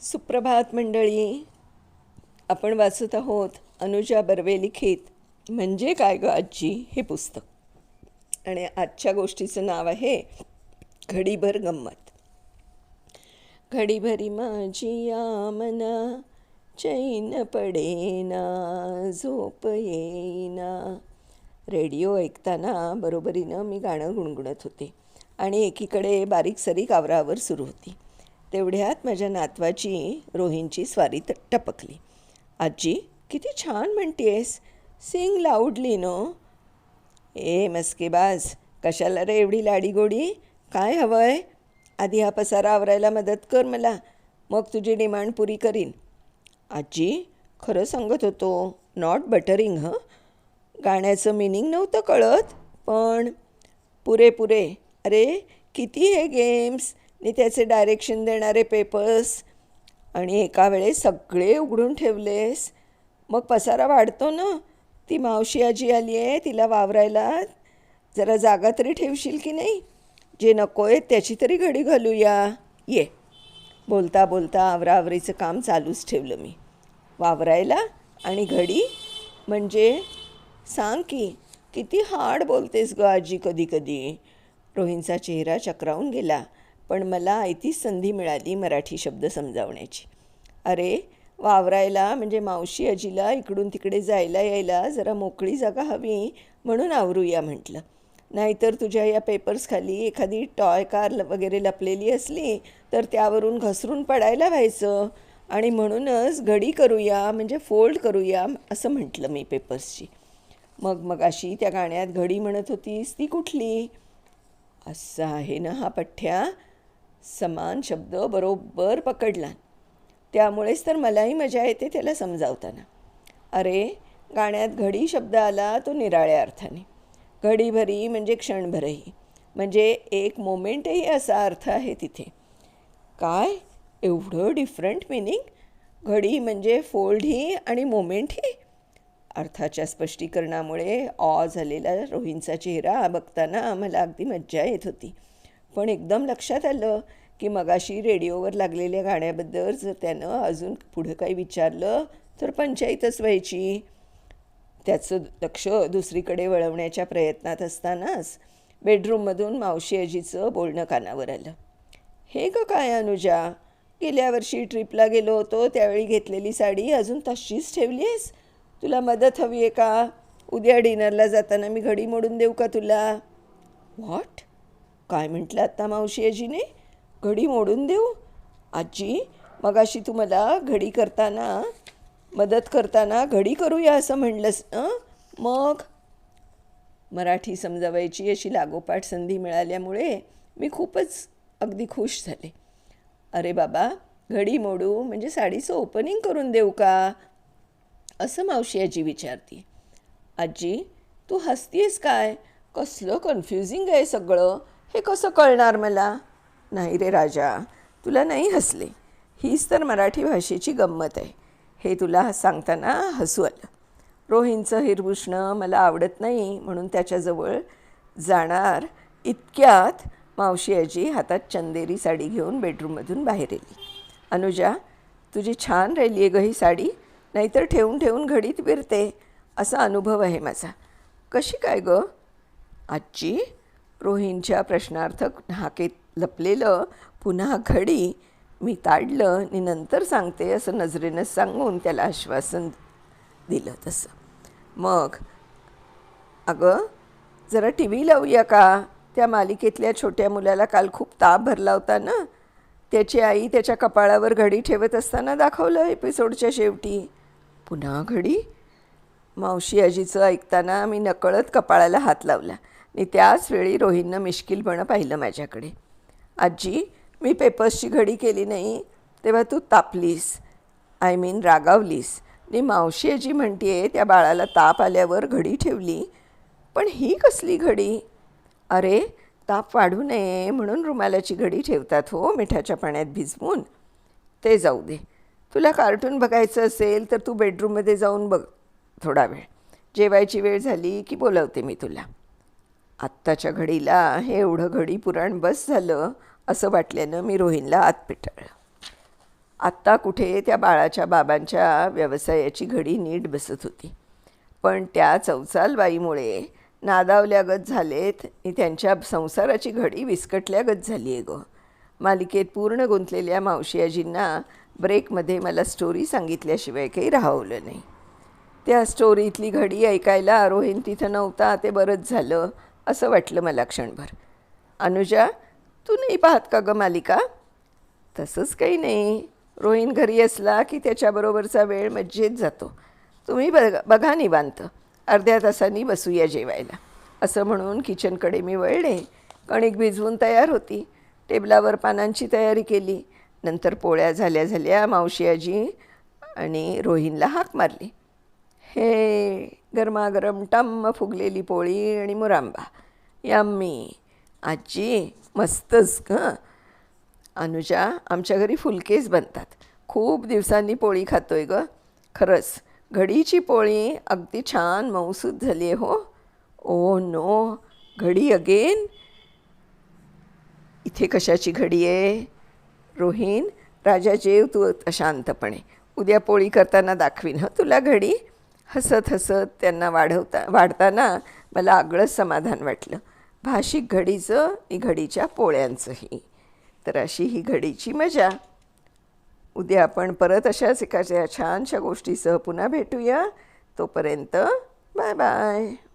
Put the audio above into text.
सुप्रभात मंडळी. आपण वाचत आहोत अनुजा बर्वे लिखित म्हणजे काय ग आजी? हे पुस्तक. आणि आजच्या गोष्टीचं नाव आहे घडीभर गंमत. घडीभरी माझी या मना चैन पडेना झोप येईना. रेडिओ ऐकताना बरोबरीनं मी गाणं गुणगुणत होते. आणि एकीकडे बारीक सारीक आवरावर सुरू होती. तेवढ्यात माझ्या नातवाची रोहींची स्वारी त- टपकली. आजी किती छान म्हणतेस सिंग लाऊडली नो. ए मस्केबाज कशाला रे एवढी लाडीगोडी काय हवं आहे आधी हा पसारा आवरायला मदत कर मला मग तुझी डिमांड पुरी करीन. आजी खरं सांगत होतो नॉट बटरिंग हं? गाण्याचं मिनिंग नव्हतं कळत पण पुरे पुरे. अरे किती हे गेम्स. आणि त्याचे डायरेक्शन देणारे पेपर्स आणि एका वेळेस सगळे उघडून ठेवलेस. मग पसारा वाढतो ना. ती मावशी आजी आली आहे तिला वावरायला. जरा जागा तरी ठेवशील की नाही? जे नको आहे त्याची तरी घडी घालूया. ये. बोलता बोलता आवराआवरीचं काम चालूच ठेवलं मी. वावरायला आणि घडी? म्हणजे सांग की किती हार्ड बोलतेस ग आजी कधी कधी. रोहिणचा चेहरा चक्रावून गेला. पण मला आयतीच संधी मिळाली मराठी शब्द समजावण्याची. अरे वावरायला म्हणजे मावशी आजीला इकडून तिकडे जायला यायला जरा मोकळी जागा हवी म्हणून आवरूया म्हटलं. नाहीतर तुझ्या या पेपर्सखाली एखादी टॉय कार ल- वगैरे लपलेली असली तर त्यावरून घसरून पडायला व्हायचं आणि म्हणूनच घडी करूया म्हणजे फोल्ड करूया असं म्हटलं मी पेपर्सची मग मग अशी त्या गाण्यात घडी म्हणत होतीस ती कुठली? असं आहे ना हा पठ्ठ्या? समान शब्द बरोबर पकडला. त्यामुळेच तर मलाही मजा येते त्याला समजावताना. अरे गाण्यात घडी शब्द आला तो निराळ्या अर्थाने. घडीभरी म्हणजे क्षणभरही. म्हणजे एक मोमेंटही असा अर्थ आहे तिथे. काय? एवढं डिफरंट मिनिंग घडी म्हणजे फोल्डही आणि मोमेंटही? अर्थाच्या स्पष्टीकरणामुळे ऑ झालेला रोहिणचा चेहरा बघताना मला अगदी मज्जा येत होती. पण एकदम लक्षात आलं की मगाशी रेडिओवर लागलेल्या गाण्याबद्दल जर त्यानं अजून पुढं काही विचारलं तर पंचायतच व्हायची. त्याचं लक्ष दुसरीकडे वळवण्याच्या प्रयत्नात असतानाच बेडरूममधून मावशी आजीचं बोलणं कानावर आलं. हे ग काय अनुजा गेल्या वर्षी ट्रिपला गेलो होतो त्यावेळी घेतलेली साडी अजून तशीच ठेवली आहेस? तुला मदत हवी आहे का? उद्या डिनरला जाताना मी घडी मोडून देऊ का तुला? व्हॉट काय म्हटलं आत्ता मावशी आजीने? घडी मोडून देऊ? आजी मग अशी तू मला घडी करताना मदत करताना घडी करूया असं म्हणलंस ना मग? मराठी समजावायची अशी लागोपाठ संधी मिळाल्यामुळे मी खूपच अगदी खुश झाले. अरे बाबा घडी मोडू म्हणजे साडीचं ओपनिंग करून देऊ का? असं मावशी आजी विचारते. आजी तू हसतीयस काय? कसलं कन्फ्युजिंग आहे सगळं. हे कसं कळणार मला? नाही रे राजा तुला नाही हसले. हीच तर मराठी भाषेची गंमत आहे. हे तुला सांगताना हसू आलं. रोहिणचं हिरभूषणं मला आवडत नाही म्हणून त्याच्याजवळ जाणार इतक्यात मावशी आजी हातात चंदेरी साडी घेऊन बेडरूममधून बाहेर आली. अनुजा तुझी छान राहिली आहे ग ही साडी. नाहीतर ठेवून ठेवून घडीत फिरते. असा अनुभव आहे माझा. कशी काय ग? आजी? रोहिणच्या प्रश्नार्थक हाकेत लपलेलं पुन्हा घडी मी ताडलं आणि नंतर सांगते असं नजरेनं सांगून त्याला आश्वासन दिलं तसं. मग अगं जरा टी व्ही लावूया का? त्या मालिकेतल्या छोट्या मुलाला काल खूप ताप भरला होता ना? त्याची आई त्याच्या कपाळावर घडी ठेवत असताना दाखवलं एपिसोडच्या शेवटी. पुन्हा घडी? मावशी आजीचं ऐकताना मी नकळत कपाळाला हात लावला. आणि त्याच वेळी मिश्किलपणं पाहिलं माझ्याकडे. आजी मी पेपर्सची घडी केली नाही तेव्हा तू तापलीस. I mean रागावलीस. आणि मावशी आजी म्हणते त्या बाळाला ताप आल्यावर घडी ठेवली. पण ही कसली घडी? अरे ताप वाढू नये म्हणून रुमालाची घडी ठेवतात हो मिठाच्या पाण्यात भिजवून. ते जाऊ दे. तुला कार्टून बघायचं असेल तर तू बेडरूममध्ये जाऊन बघ थोडा वेळ. जेवायची वेळ झाली की बोलवते मी तुला. आत्ताच्या घडीला हे एवढं घडी पुराण बस झालं असं वाटल्यानं मी रोहिणला आत पिटाळलं. आत्ता कुठे त्या बाळाच्या बाबांच्या व्यवसायाची घडी नीट बसत होती. पण त्या चौचालबाईमुळे नादावल्यागत झालेत आणि त्यांच्या संसाराची घडी विस्कटल्यागत झाली आहे गं. मालिकेत पूर्ण गुंतलेल्या मावशी आजींना ब्रेकमध्ये मला स्टोरी सांगितल्याशिवाय काही राहवलं नाही. त्या स्टोरीतली घडी ऐकायला रोहिण तिथं नव्हता ते बरंच झालं. असं वाटलं मला क्षणभर. अनुजा तू नाही पाहत का गं मालिका? तसंच काही नाही. रोहिन घरी असला की त्याच्याबरोबरचा वेळ मज्जेत जातो. तुम्ही बघा बघा निवांत. अर्ध्या तासांनी बसूया जेवायला. असं म्हणून किचनकडे मी वळले. कणिक भिजवून तयार होती. टेबलावर पानांची तयारी केली. नंतर पोळ्या झाल्या झाल्या मावशी आजी आणि रोहिनला हाक मारली. हे गरमागरम टम्म फुगलेली पोळी आणि मुरांबा. यम्मी. आजी मस्तच ग. अनुजा आमच्या घरी फुलकेच बनतात. खूप दिवसांनी पोळी खातो आहे ग. खरंच घडीची पोळी अगदी छान मौसूद झाली आहे हो. ओ नो घडी अगेन? इथे कशाची घडी आहे? रोहिण राजा जेव तू अशांतपणे. शांतपणे उद्या पोळी करताना दाखवीन हं तुला घडी? हसत हसत त्यांना वाढवता वाढताना मला आगळंच समाधान वाटलं. भाषिक घडीचं आणि घडीच्या पोळ्यांचंही. तर अशी ही घडीची मजा. उद्या आपण परत अशाच एखाद्या छानशा गोष्टीसह पुन्हा भेटूया. तोपर्यंत बाय बाय.